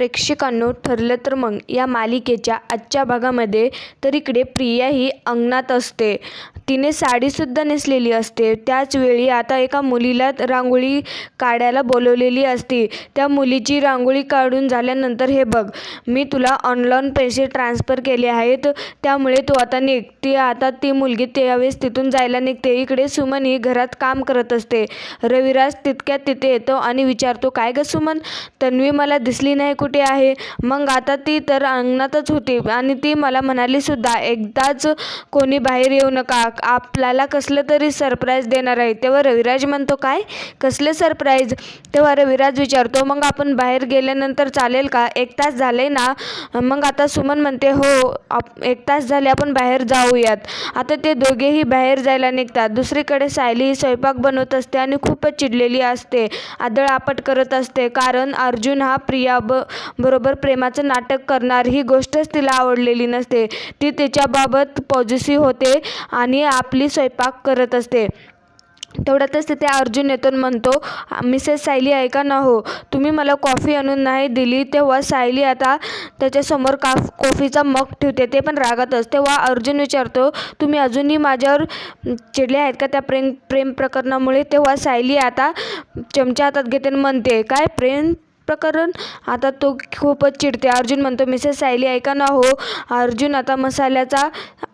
प्रेक्षकांनो ठरलं तर मग. या मालिकेच्या आजच्या भागामध्ये तर इकडे प्रिया ही अंगणात असते. तिने साडीसुद्धा नेसलेली असते. त्याचवेळी आता एका मुलीला रांगोळी काढायला बोलवलेली असते. त्या मुलीची रांगोळी काढून झाल्यानंतर हे बघ मी तुला ऑनलाईन पैसे ट्रान्सफर केले आहेत. त्यामुळे तू आता निघ. ती आता ती मुलगी त्यावेळेस तिथून जायला निघते. इकडे सुमन ही घरात काम करत असते. रविराज तितक्यात तिथे येतो आणि विचारतो काय गं सुमन? तन्वी मला दिसली नाही कुठे? आहे. मग आता ती तर अंगणातच होती आणि ती मला म्हणाली सुद्धा एकदाच कोणी बाहेर येऊ नका. आपल्याला कसलं तरी सरप्राईज देणार आहे. तेव्हा रविराज म्हणतो काय? कसले सरप्राईज तेव्हा रविराज विचारतो मग आपण बाहेर गेल्यानंतर चालेल का? एक तास झाले ना? मग आता सुमन म्हणते हो आप एक तास झाले आपण बाहेर जाऊयात. आता ते दोघेही बाहेर जायला निघतात. दुसरीकडे सायली स्वयंपाक बनवत असते आणि खूपच चिडलेली असते. आदळआपट करत असते. कारण अर्जुन हा प्रिया ब बरोबर प्रेमाचं नाटक करणार ही गोष्टच तिला आवडलेली नसते. ती तिच्याबाबत पॉझिटिव्ह होते आणि आपली स्वयंपाक करत असते. तेवढ्यातच तिथे अर्जुन येतून म्हणतो मिसेस सायली ऐका ना हो तुम्ही मला कॉफी आणून नाही दिली तेव्हा सायली आता त्याच्यासमोर काफ कॉफीचा मग ठेवते ते पण रागातच तेव्हा अर्जुन विचारतो तुम्ही अजूनही माझ्यावर चिडले आहेत का त्या प्रेम प्रेम प्रकरणामुळे? तेव्हा सायली आता चमचा हातात घेते आणि म्हणते काय प्रेम प्रकरण. आता तो खूपच चिडते. अर्जुन म्हणतो मिसेस सायली ऐका ना हो. अर्जुन आता मसाल्याचा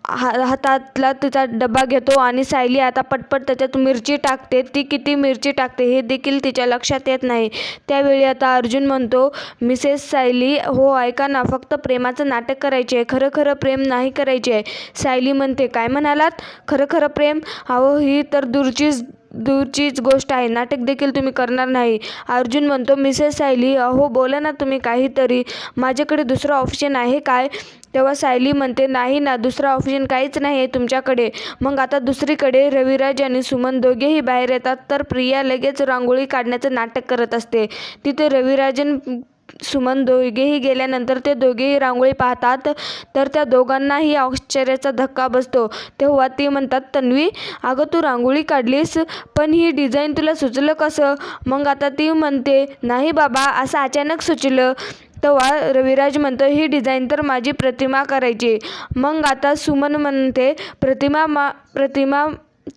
हा हातातला तिचा डबा घेतो आणि सायली आता पटपट त्याच्यात मिरची टाकते. ती किती मिरची टाकते हे देखील तिच्या लक्षात येत नाही. त्यावेळी आता अर्जुन म्हणतो मिसेस सायली हो ऐका ना. फक्त प्रेमाचं नाटक करायचे आहे खरं खरं प्रेम नाही करायचे आहे सायली म्हणते काय म्हणालात? खरं खरं प्रेम? अहो ही तर दूरचीच दूरचीच गोष्ट आहे. नाटक देखील तुम्ही करणार नाही. अर्जुन म्हणतो मिसेस सायली अहो बोला ना तुम्ही काहीतरी. माझ्याकडे दुसरं ऑप्शन आहे काय? तेव्हा सायली म्हणते नाही ना दुसरा ऑप्शन काहीच नाही आहे तुमच्याकडे. मग आता दुसरीकडे रविराज आणि सुमन दोघेही बाहेर येतात तर प्रिया लगेच रांगोळी काढण्याचं नाटक करत असते. तिथे रविराजन सुमन दोघेही गेल्यानंतर ते दोघेही रांगोळी पाहतात. तर त्या दोघांनाही आश्चर्याचा धक्का बसतो. तेव्हा ती म्हणतात तन्वी अगं तू रांगोळी काढलीस पण ही डिझाईन तुला सुचलं कसं? मग आता ती म्हणते नाही बाबा असं अचानक सुचलं. तेव्हा रविराज म्हणतो ही डिझाईन तर माझी प्रतिमा करायची. मग आता सुमन म्हणते प्रतिमा मा प्रतिमा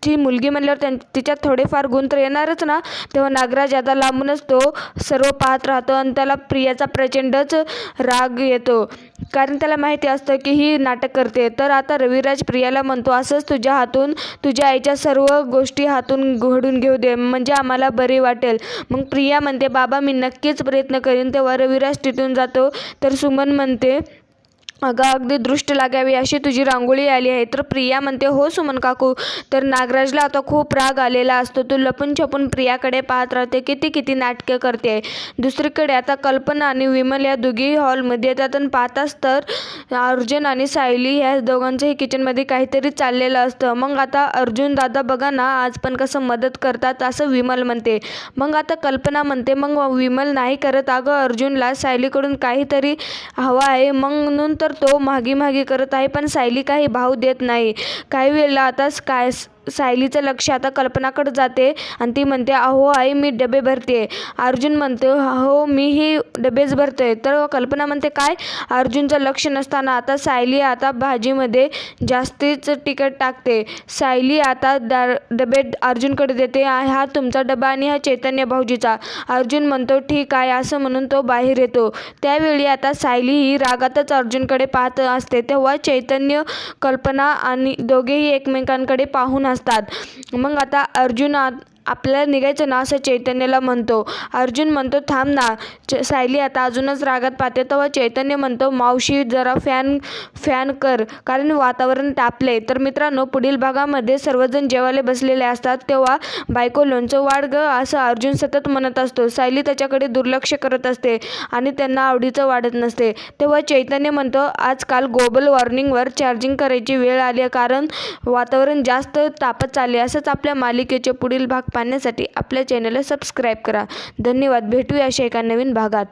ची मुलगी म्हणल्यावर त्यां तिच्यात थोडेफार गुण तर येणारच ना. तेव्हा नागराज आता लांबूनच तो सर्व पाहत राहतो आणि त्याला प्रियाचा प्रचंडच राग येतो. कारण त्याला माहिती असतं की ही नाटक करते. तर आता रविराज प्रियाला म्हणतो असंच तुझ्या हातून तुझ्या आईच्या सर्व गोष्टी हातून घडून घेऊ दे. म्हणजे आम्हाला बरे वाटेल. मग प्रिया म्हणते बाबा मी नक्कीच प्रयत्न करीन. तेव्हा रविराज तिथून जातो. तर सुमन म्हणते अगं अगदी दृष्ट लागावी अशी तुझी रांगोळी आली आहे. तर प्रिया म्हणते हो सुमन काकू. तर नागराजला आता खूप राग आलेला असतो. तो लपून छपून प्रियाकडे पाहत राहते किती किती नाटकं करते. दुसरीकडे आता कल्पना आणि विमल या दोघी हॉलमध्ये येतात आणि पाहताच तर अर्जुन आणि सायली ह्या दोघांच्याही किचनमध्ये काहीतरी चाललेलं असतं. मग आता अर्जुन दादा बघा ना आज पण कसं मदत करतात असं विमल म्हणते. मग आता कल्पना म्हणते मग विमल नाही करत. अगं अर्जुनला सायलीकडून काहीतरी हवं आहे. मग म्हणून तर तो मागी मागी करत आहे पण सायली काही भाव देत नाही. काही वेळेला आताच काय सायलीचं लक्ष आता कल्पनाकडे जाते आणि ती म्हणते अहो आई मी डबे भरते अर्जुन म्हणतो हो मीही डबेच भरतोय. तर कल्पना म्हणते काय? अर्जुनचं लक्ष नसताना आता सायली आता भाजीमध्ये जास्तीच तिखट टाकते. सायली आता दा डबे अर्जुनकडे देते हा तुमचा डबा आणि हा चैतन्य भाऊजीचा. अर्जुन म्हणतो ठीक आहे असं म्हणून तो बाहेर येतो. त्यावेळी आता सायली ही रागातच अर्जुनकडे पाहत असते. तेव्हा चैतन्य कल्पना आणि दोघेही एकमेकांकडे पाहून असतात असतात. मग आता अर्जुनात आपल्याला निघायचं ना असं चैतन्याला म्हणतो. अर्जुन म्हणतो थांब ना च सायली आता अजूनच रागात पाहते. तेव्हा चैतन्य म्हणतो मावशी जरा फॅन फॅन कर कारण वातावरण तापले तर मित्रांनो पुढील भागामध्ये सर्वजण जेवायला बसलेले असतात तेव्हा बायको लोणचं वाढ ग असं अर्जुन सतत म्हणत असतो. सायली त्याच्याकडे दुर्लक्ष करत असते आणि त्यांना आवडीचं वाढत नसते. तेव्हा चैतन्य म्हणतो आजकाल ग्लोबल वॉर्निंगवर चार्जिंग करायची वेळ आली आहे कारण वातावरण जास्त तापत चालले असंच आपल्या मालिकेचे पुढील भाग पाहण्यासाठी आपल्या चॅनलला सबस्क्राईब करा. धन्यवाद. भेटूया अशा एका नवीन भागात.